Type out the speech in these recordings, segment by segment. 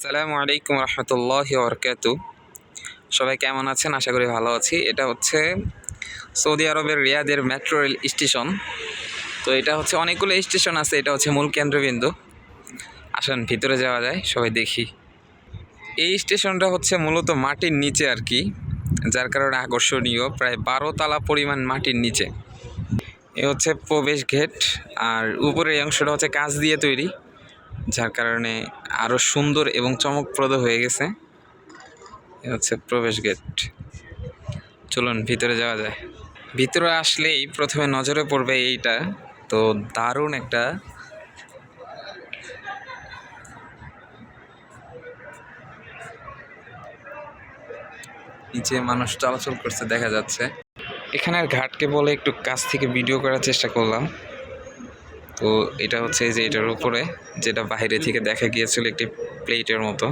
আসসালামু আলাইকুম রহমতুল্লাহ বরকাত সবাই কেমন আছেন? আশা করি ভালো আছি। এটা হচ্ছে সৌদি আরবের রিয়াদের মেট্রো রেল স্টেশন। তো এটা হচ্ছে অনেকগুলো স্টেশন আছে। এটা হচ্ছে মূল কেন্দ্রবিন্দু। আসেন, ভিতরে যাওয়া যায়, সবাই দেখি। এই স্টেশনটা হচ্ছে মূলত মাটির নিচে আর কি, যার কারণে আকর্ষণীয়। প্রায় বারো তালা পরিমাণ মাটির নিচে। এ হচ্ছে প্রবেশ গেট, আর উপরের অংশটা হচ্ছে কাঁচ দিয়ে তৈরি। যার কারণে আরও সুন্দর এবং চমকপ্রদ হয়ে গেছে। হচ্ছে প্রবেশ গেট চলুন, ভিতরে যাওয়া যায়। ভিতরে আসলেই প্রথমে নজরে পড়বে এইটা। তো দারুণ একটা নিচে মানুষ চলাচল করছে, দেখা যাচ্ছে। এখানের ঘাটকে বলে একটু কাছ থেকে ভিডিও করার চেষ্টা করলাম। তো এটা হচ্ছে যে এটার উপরে, যেটা বাইরে থেকে দেখা গিয়েছিল একটি প্লেটের মতো।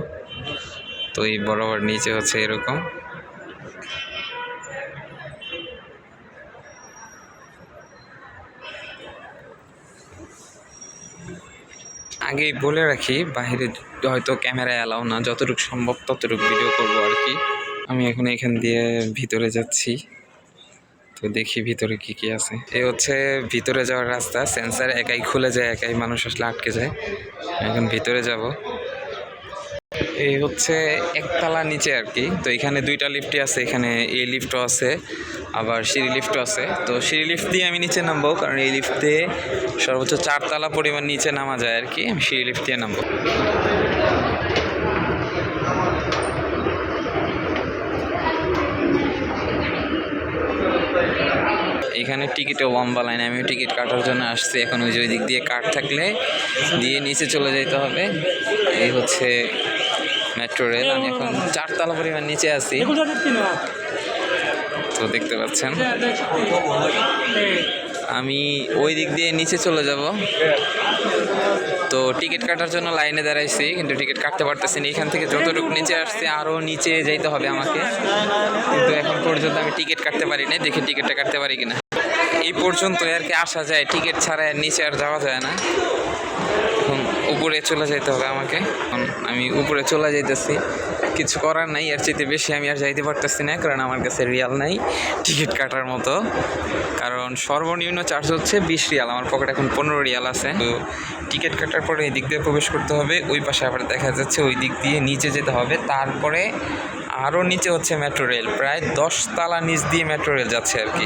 তো এই বরাবর নিচে হচ্ছে এরকম। আগেই বলে রাখি, বাইরে হয়তো ক্যামেরায় অ্যালাউ না, যতটুকু সম্ভব ততটুকু ভিডিও করব আর কি। আমি এখন এখান দিয়ে ভিতরে যাচ্ছি। তো দেখি ভিতরে কি কি আছে। এ হচ্ছে ভিতরে যাওয়ার রাস্তা সেন্সার একাই খুলে যায়, একাই মানুষ আসলে আটকে যায়। এখন ভিতরে যাব। এই হচ্ছে একতলা নিচে আর কি। তো এখানে দুইটা লিফটই আছে, এখানে এই লিফটও আছে, আবার সিঁড়ি লিফটও আছে। তো সিঁড়ি লিফট দিয়ে আমি নিচে নামবো, কারণ এই লিফট দিয়ে সর্বোচ্চ চারতলা পরিমাণ নিচে নামা যায় আর কি, আমি সিঁড়ি লিফট দিয়ে নামবো। এখানে টিকিটও লম্বা লাইন। আমি টিকিট কাটার জন্য আসছি। এখন ওই যে ওই দিক দিয়ে কাট থাকলে দিয়ে নিচে চলে যেতে হবে। এই হচ্ছে মেট্রো রেল। আমি এখন চারতলা পরিমাণ নিচে আছি। তো দেখতে পাচ্ছেন। আমি ওই দিক দিয়ে নিচে চলে যাব। তো টিকিট কাটার জন্য লাইনে দাঁড়াইছি, কিন্তু টিকিট কাটতে পারতেছি না। এখান থেকে যতটুকু নিচে আসছে আরও নিচে যেতে হবে আমাকে। কিন্তু এখন পর্যন্ত আমি টিকিট কাটতে পারি না দেখি টিকিটটা কাটতে পারি কিনা। এই পর্যন্ত আর কি আসা যায়। টিকিট ছাড়া নিচে আর যাওয়া যায় না। এখন উপরে চলে যেতে হবে আমাকে। আমি উপরে চলে যাইতেছি। কিছু করার নাই, এর চাইতে বেশি আমি আর যাইতে পারতেছি না, কারণ আমার কাছে রিয়াল নাই, টিকিট কাটার মতো। কারণ সর্বনিম্ন চার্জ হচ্ছে বিশ রিয়াল, আমার পকেটে এখন পনেরো রিয়াল আছে। তো টিকিট কাটার পরে এই দিক দিয়ে প্রবেশ করতে হবে, ওই পাশে আবার দেখা যাচ্ছে ওই দিক দিয়ে নিচে যেতে হবে। তারপরে আরও নিচে হচ্ছে মেট্রো রেল, প্রায় দশ তালা নিচ দিয়ে মেট্রো রেল যাচ্ছে আর কি।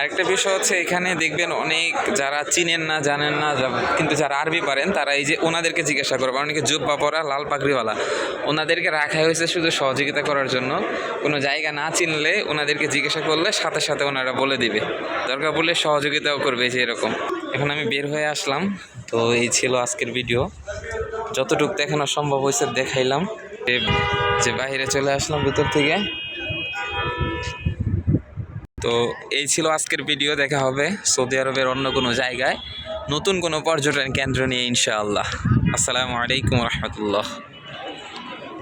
আরেকটা বিষয় হচ্ছে এখানে দেখবেন অনেক যারা চিনেন না, জানেন না কিন্তু যারা আরবি পারেন, তারা এই যে ওনাদেরকে জিজ্ঞাসা করবে অনেকে জুব্বা পরা, লাল পাগড়িওয়ালা, ওনাদেরকে রাখা হয়েছে শুধু সহযোগিতা করার জন্য। কোনো জায়গা না চিনলে ওনাদেরকে জিজ্ঞাসা করলে সাথে সাথে ওনারা বলে দিবে। দরকার বললে সহযোগিতাও করবে যে এরকম। এখন আমি বের হয়ে আসলাম। তো এই ছিল আজকের ভিডিও। যতটুকু দেখানো সম্ভব হয়েছে দেখাইলাম। যে বাইরে চলে আসলাম ভিতর থেকে। তো এই ছিল আজকের ভিডিও, দেখা হবে সৌদি আরবের অন্য কোনো জায়গায়। নতুন কোনো পর্যটন কেন্দ্র নিয়ে ইনশাআল্লাহ। আসসালামু আলাইকুম রহমতুল্লাহ।